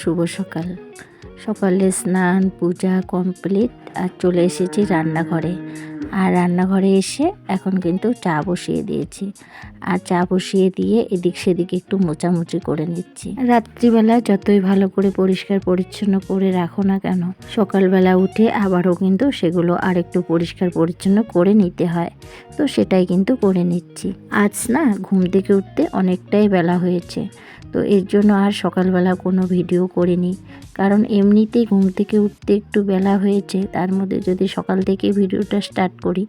শুভ সকাল। সকালে স্নান, পূজা কমপ্লিট আর চলে এসেছি রান্নাঘরে। আর রান্নাঘরে এসে এখন কিন্তু চা বসিয়ে দিয়েছি। আর চা বসিয়ে দিয়ে এদিক সেদিকে একটু মোচামুচি করে নিচ্ছি। রাত্রিবেলা যতই ভালো করে পরিষ্কার পরিচ্ছন্ন করে রাখো না কেন, সকালবেলা উঠে আবারও কিন্তু সেগুলো আর একটু পরিষ্কার পরিচ্ছন্ন করে নিতে হয়। তো সেটাই কিন্তু করে নিচ্ছি। আজ না ঘুম থেকে উঠতে অনেকটাই বেলা হয়েছে। তো এর জন্য আর সকালবেলা কোনো ভিডিও করিনি। কারণ এমনিতেই ঘুম থেকে উঠতে একটু বেলা হয়েছে, তার মধ্যে যদি সকাল থেকে ভিডিওটা স্টার্ট করি,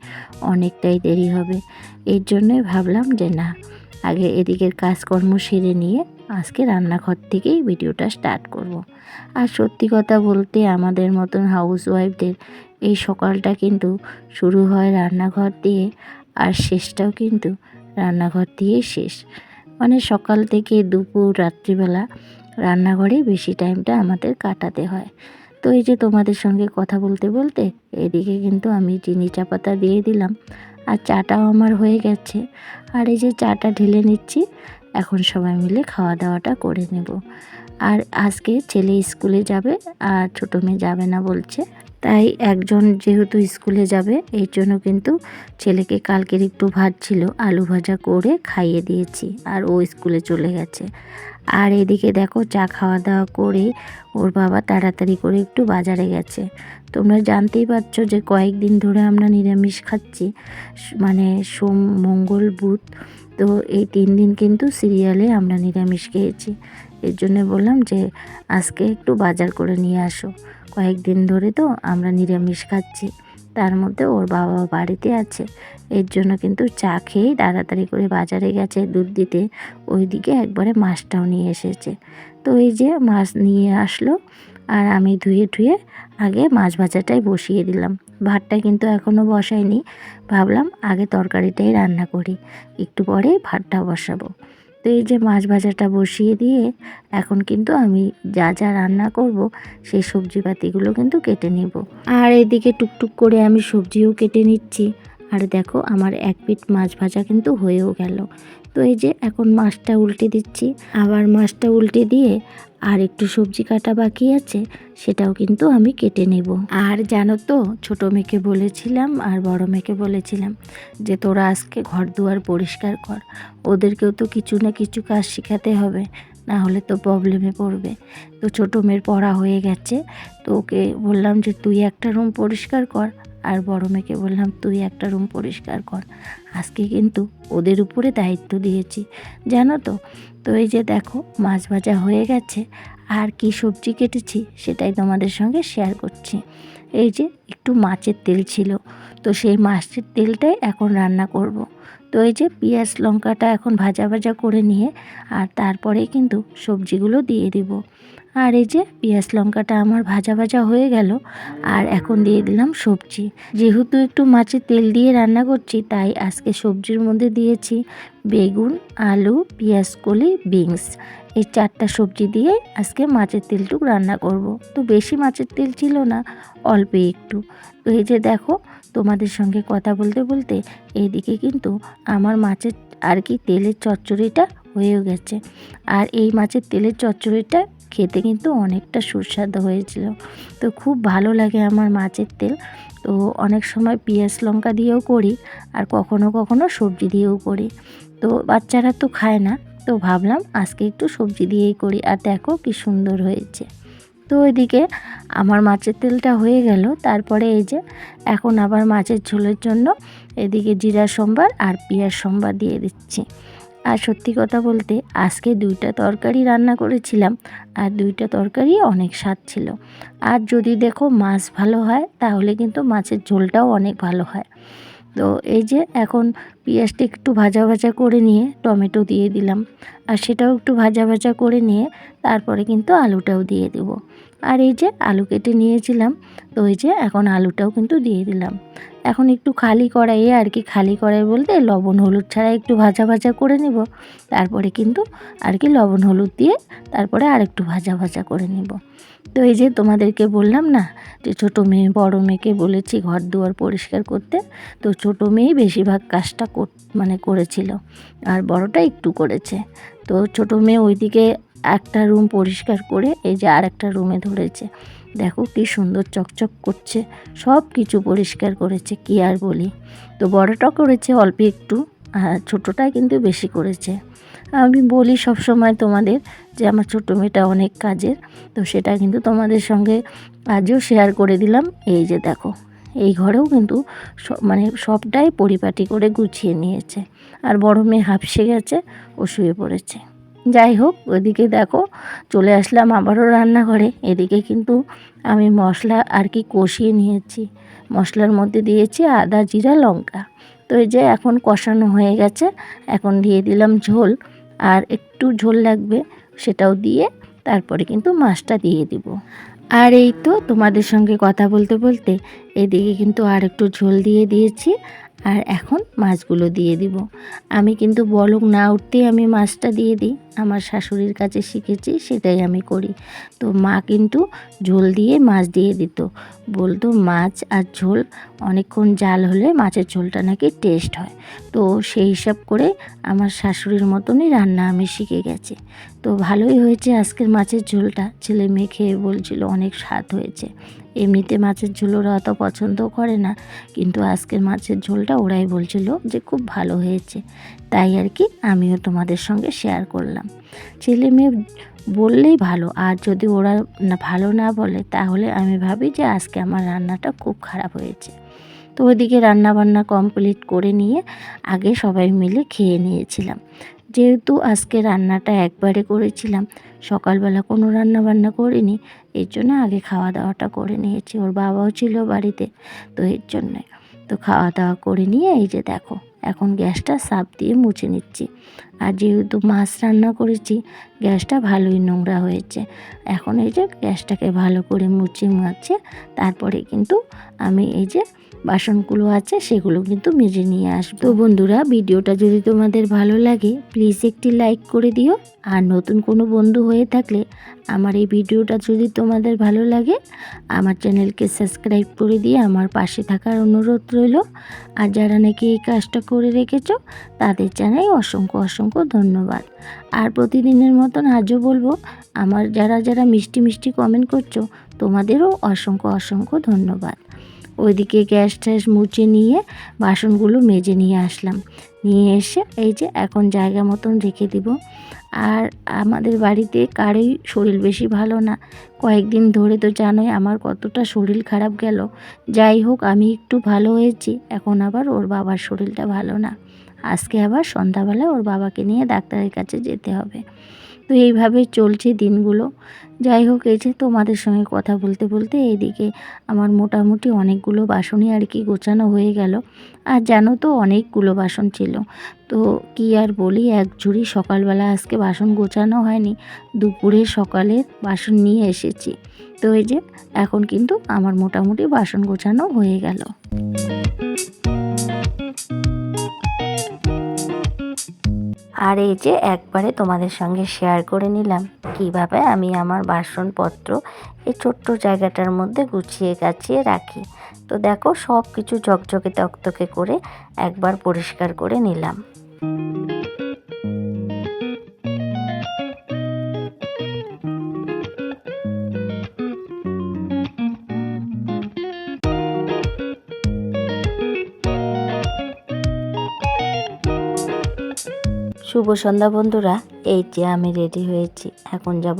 অনেকটাই দেরি হবে। এর জন্যই ভাবলাম যে না, আগে এদিকের কাজকর্ম সেরে নিয়ে আজকে রান্নাঘর থেকেই ভিডিওটা স্টার্ট করব। আর সত্যি কথা বলতে আমাদের মতন হাউস ওয়াইফদের এই সকালটা কিন্তু শুরু হয় রান্নাঘর দিয়ে, আর শেষটাও কিন্তু রান্নাঘর দিয়েই শেষ। মানে সকাল থেকে দুপুর, রাত্রিবেলা রান্নাঘরে বেশি টাইমটা আমাদের কাটাতে হয়। তো এই যে তোমাদের সঙ্গে কথা বলতে বলতে এদিকে কিন্তু আমি চিনি চা পাতা দিয়ে দিলাম আর চাটাও আমার হয়ে গেছে। আর এই যে চাটা ঢেলে নিচ্ছি, এখন সবাই মিলে খাওয়া দাওয়াটা করে নেব। আর আজকে ছেলে স্কুলে যাবে আর ছোটো মেয়ে যাবে না বলছে। তাই একজন যেহেতু স্কুলে যাবে এই জন্য কিন্তু ছেলেকে কালকের একটু ভাত ছিল, আলু ভাজা করে খাইয়ে দিয়েছি আর ও স্কুলে চলে গেছে। আর এদিকে দেখো চা খাওয়া দাওয়া করে ওর বাবা তাড়াতাড়ি করে একটু বাজারে গেছে। তোমরা জানতেই পারছ যে কয়েকদিন ধরে আমরা নিরামিষ খাচ্ছি মানে সোম, মঙ্গল, বুধ, তো এই তিন দিন কিন্তু সিরিয়ালে আমরা নিরামিষ খেয়েছি। এর জন্য বললাম যে আজকে একটু বাজার করে নিয়ে আসো। কয়েকদিন ধরে তো আমরা নিরামিষ খাচ্ছি। তার মধ্যে ওর বাবা বাড়িতে আছে। এর জন্য কিন্তু চা খেয়েই তাড়াতাড়ি করে বাজারে গেছে দুধ দিতে। ওইদিকে একবারে মাছটাও নিয়ে এসেছে। তো এই যে মাছ নিয়ে আসলো আর আমি ধুয়ে ধুয়ে আগে মাছ ভাজাটাই বসিয়ে দিলাম। ভাতটা কিন্তু এখনও বসাইনি ভাবলাম আগে তরকারিটাই রান্না করি। একটু পরে ভাতটা বসাবো। তো এই যে মাছ ভাজাটা বসিয়ে দিয়ে এখন কিন্তু আমি যা যা রান্না করব, সেই সবজিপাতিগুলো কিন্তু কেটে নেব। আর এদিকে টুকটুক করে আমি সবজিও কেটে নিচ্ছি। আর দেখো আমার এক পিট মাছ ভাজা কিন্তু হয়েও গেল। তো এই যে এখন মাছটা উল্টে দিচ্ছি। আবার মাছটা উল্টে দিয়ে আর একটু সবজি কাটা বাকি আছে, সেটাও কিন্তু আমি কেটে নেব। আর জানো তো, ছোটো মেয়েকে বলেছিলাম আর বড় মেয়েকে বলেছিলাম যে তোরা আজকে ঘর দুয়ার পরিষ্কার কর। ওদেরকেও তো কিছু না কিছু কাজ শেখাতে হবে, না হলে তো প্রবলেমে পড়বে। তো ছোটো মেয়ের পড়া হয়ে গেছে, তো ওকে বললাম যে তুই একটা রুম পরিষ্কার কর আর বড় মেয়েকে বললাম, তুই একটা রুম পরিষ্কার কর। আজকে কিন্তু ওদের উপরে দায়িত্ব দিয়েছি, জানো তো? তো এই যে দেখো, মাছ ভাজা হয়ে গেছে, আর কি সবজি কেটেছি সেটাই তোমাদের সঙ্গে শেয়ার করছি। এই যে একটু মাছের তেল ছিল, তো সেই মাছের তেলটাই এখন রান্না করব। তো এই যে পেঁয়াজ লঙ্কাটা এখন ভাজা ভাজা করে নিয়ে, আর তারপরে কিন্তু সবজিগুলো দিয়ে দিব। আর এই যে পেঁয়াজ লঙ্কাটা আমার ভাজা ভাজা হয়ে গেল, আর এখন দিয়ে দিলাম সবজি। যেহেতু একটু মাছের তেল দিয়ে রান্না করছি, তাই আজকে সবজির মধ্যে দিয়েছি বেগুন, আলু পেঁয়াজ কলি বিনস। এই চারটা সবজি দিয়ে আজকে মাছের তেলটুক রান্না করব। তো বেশি মাছের তেল ছিল না, অল্প একটু। তো এই যে দেখো, তোমাদের সঙ্গে কথা বলতে বলতে এইদিকে কিন্তু আমার মাছের আর কি তেলের চচ্চড়িটা হয়েও গেছে। আর এই মাছের তেলের চচ্চড়িটা খেতে কিন্তু অনেকটা সুস্বাদু হয়েছিল। তো খুব ভালো লাগে আমার মাছের তেল। তো অনেক সময় পেঁয়াজ লঙ্কা দিয়েও করি আর কখনো কখনো সবজি দিয়েও করি। তো বাচ্চারা তো খায় না, তো ভাবলাম আজকে একটু সবজি দিয়েই করি আর দেখো কি সুন্দর হয়েছে। তো ওইদিকে আমার মাছের তেলটা হয়ে গেল, তারপরে এই যে এখন আবার মাছের ঝোলের জন্য এদিকে জিরা সোমবার আর পেঁয়াজ সোমবার দিয়ে দিচ্ছি। আর সত্যি কথা বলতে, আজকে দুইটা তরকারি রান্না করেছিলাম আর দুইটা তরকারি অনেক স্বাদ ছিল। আর যদি দেখো মাছ ভালো হয়, তাহলে কিন্তু মাছের ঝোলটাও অনেক ভালো হয়। তো এই যে এখন পেঁয়াজটা একটু ভাজা ভাজা করে নিয়ে টমেটো দিয়ে দিলাম। আর সেটাও একটু ভাজা ভাজা করে নিয়ে তারপরে কিন্তু আলুটাও দিয়ে দেবো। আর এই যে আলু কেটে নিয়েছিলাম, তো এই যে এখন আলুটাও কিন্তু দিয়ে দিলাম। এখন একটু খালি কড়াইয়ে আর কি খালি কড়াই বলতে লবণ হলুদ ছাড়া একটু ভাজা ভাজা করে নেব। তারপরে কিন্তু আর কি লবণ হলুদ দিয়ে তারপরে আর একটু ভাজা ভাজা করে নেব। তো এই যে তোমাদেরকে বললাম না যে ছোটো মেয়ে, বড় মেয়েকে বলেছি ঘর দুয়ার পরিষ্কার করতে, তো ছোটো মেয়েই বেশিরভাগ কাজটা মানে করেছিল। আর বড়টা একটু করেছে। তো ছোটো মেয়ে ওইদিকে একটা রুম পরিষ্কার করে এই যে আর একটা রুমে ধরেছে। দেখো কি সুন্দর চকচক করছে, সব কিছু পরিষ্কার করেছে, কি আর বলি। তো বড়টা করেছে অল্প একটু, আর ছোটোটা কিন্তু বেশি করেছে। আমি বলি সব সময় তোমাদের যে আমার ছোটো মেয়েটা অনেক কাজের, তো সেটা কিন্তু তোমাদের সঙ্গে আজও শেয়ার করে দিলাম। এই যে দেখো, এই ঘরেও কিন্তু মানে সবটাই পরিপাটি করে গুছিয়ে নিয়েছে। আর বড় মেয়ে হাঁপসে গেছে, ও শুয়ে পড়েছে। যাই হোক ওইদিকে দেখো, চলে আসলাম আবারও রান্নাঘরে। এদিকে কিন্তু আমি মশলা আর কি কষিয়ে নিয়েছি। মশলার মধ্যে দিয়েছি আদা, জিরা, লঙ্কা। তো এই যে এখন কষানো হয়ে গেছে, এখন দিয়ে দিলাম ঝোল। আর একটু ঝোল লাগবে সেটাও দিয়ে তারপরে কিন্তু মাছটা দিয়ে দিব। আর এই তো তোমাদের সঙ্গে কথা বলতে বলতে এদিকে কিন্তু আর একটু ঝোল দিয়ে দিয়েছি, আর এখন মাছগুলো দিয়ে দিব। আমি কিন্তু বলক না উঠতেই আমি মাছটা দিয়ে দিই। আমার শাশুড়ির কাছে শিখেছি, সেটাই আমি করি। তো মা কিন্তু ঝোল দিয়ে মাছ দিয়ে দিত। বলতো মাছ আর ঝোল, অনেকক্ষণ জাল হলে মাছের ঝোলটা নাকি টেস্ট হয়। তো সেই হিসাব করে আমার শাশুড়ির মতনই রান্না আমি শিখে গেছি। তো ভালোই হয়েছে আজকের মাছের ঝোলটা। ছেলে মেয়ে খেয়ে বলছিল অনেক স্বাদ হয়েছে। এমনিতে মাছের ঝোল ওরা অত পছন্দ করে না। কিন্তু আজকের মাছের ঝোলটা ওরাই বলছিল যে খুব ভালো হয়েছে। তাই আর কি আমিও তোমাদের সঙ্গে শেয়ার করলাম। ছেলে মেয়ে বললেই ভালো, আর যদি ওরা না ভালো না বলে, তাহলে আমি ভাবি যে আজকে আমার রান্নাটা খুব খারাপ হয়েছে। তো ওইদিকে রান্নাবান্না কমপ্লিট করে নিয়ে আগে সবাই মিলে খেয়ে নিয়েছিলাম। যেহেতু আজকে রান্নাটা একবারে করেছিলাম, সকালবেলা কোনো রান্না বান্না করিনি, এর জন্য আগে খাওয়া দাওয়াটা করে নিয়েছি। ওর বাবাও ছিল বাড়িতে, তো এর জন্যে। তো খাওয়া দাওয়া করে নিয়ে এই যে দেখো এখন গ্যাসটা সাপ দিয়ে মুছে নিচ্ছি। আর যেহেতু মাছ রান্না করেছি, গ্যাসটা ভালোই নোংরা হয়েছে। এখন এই যে গ্যাসটাকে ভালো করে মুছে মুছে, তারপরে কিন্তু আমি এই যে বাসনগুলো আছে, সেগুলো কিন্তু মেজে নিয়ে আসব। তো বন্ধুরা, ভিডিওটা যদি তোমাদের ভালো লাগে প্লিজ একটি লাইক করে দিও। আর নতুন কোনো বন্ধু হয়ে থাকলে আমার এই ভিডিওটা যদি তোমাদের ভালো লাগে, আমার চ্যানেলকে সাবস্ক্রাইব করে দিয়ে আমার পাশে থাকার অনুরোধ রইল। আর যারা নাকি এই কাজটা করে রেখেছো, তাদের জানাই অসংখ্য অসংখ্য অসংখ্য ধন্যবাদ। আর প্রতিদিনের মতন আজও বলব, আমার যারা যারা মিষ্টি মিষ্টি কমেন্ট করছ, তোমাদেরও অসংখ্য অসংখ্য ধন্যবাদ। ওইদিকে গ্যাস ট্যাস মুছে নিয়ে বাসনগুলো মেজে নিয়ে আসলাম। নিয়ে এসে এই যে এখন জায়গা মতন রেখে দিব। আর আমাদের বাড়িতে কারোই শরীর বেশি ভালো না। কয়েকদিন ধরে তো জানোই আমার কতটা শরীর খারাপ গেল। যাই হোক, আমি একটু ভালো হয়েছি, এখন আবার ওর বাবার শরীরটা ভালো না। আজকে আবার সন্ধ্যাবেলা ওর বাবাকে নিয়ে ডাক্তারের কাছে যেতে হবে। তো এইভাবে চলছে দিনগুলো। যাই হোক, এই যে তোমাদের সঙ্গে কথা বলতে বলতে এইদিকে আমার মোটামুটি অনেকগুলো বাসনই আর কি গোছানো হয়ে গেল। আর জানো তো, অনেকগুলো বাসন ছিল। তো কি আর বলি, এক ঝুড়ি সকালবেলা আজকে বাসন গোছানো হয়নি। দুপুরে সকালে বাসন নিয়ে এসেছি। তো এই যে, এখন কিন্তু আমার মোটামুটি বাসন গোছানো হয়ে গেল। আর এই যে একবারে তোমাদের সঙ্গে শেয়ার করে নিলাম, কীভাবে আমি আমার বাসনপত্র এই ছোট্ট জায়গাটার মধ্যে গুছিয়ে গাছিয়ে রাখি। তো দেখো সব কিছু ঝকঝকে তকতকে করে একবার পরিষ্কার করে নিলাম। শুভ সন্ধ্যা বন্ধুরা, এই যে আমি রেডি হয়েছি। এখন যাব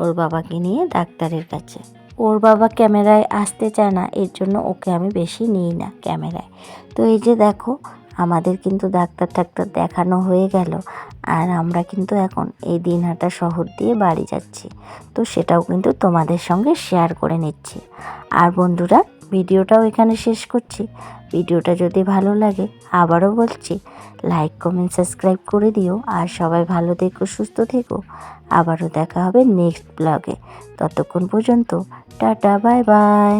ওর বাবাকে নিয়ে ডাক্তারের কাছে। ওর বাবা ক্যামেরায় আসতে চায় না, এর জন্য ওকে আমি বেশি নিই না ক্যামেরায়। তো এই যে দেখো, আমাদের কিন্তু ডাক্তার টাক্তার দেখানো হয়ে গেল। আর আমরা কিন্তু এখন এই দিনহাটা শহর দিয়ে বাড়ি যাচ্ছি। তো সেটাও কিন্তু তোমাদের সঙ্গে শেয়ার করে নিচ্ছি। আর বন্ধুরা, ভিডিওটাও এখানে শেষ করছি। ভিডিওটা যদি ভালো লাগে, আবারও বলছি লাইক কমেন্ট সাবস্ক্রাইব করে দিও আর সবাই ভালো থেকো, সুস্থ থেকো। আবারও দেখা হবে নেক্সট ব্লগে ততক্ষণ পর্যন্ত, টাটা বাই বাই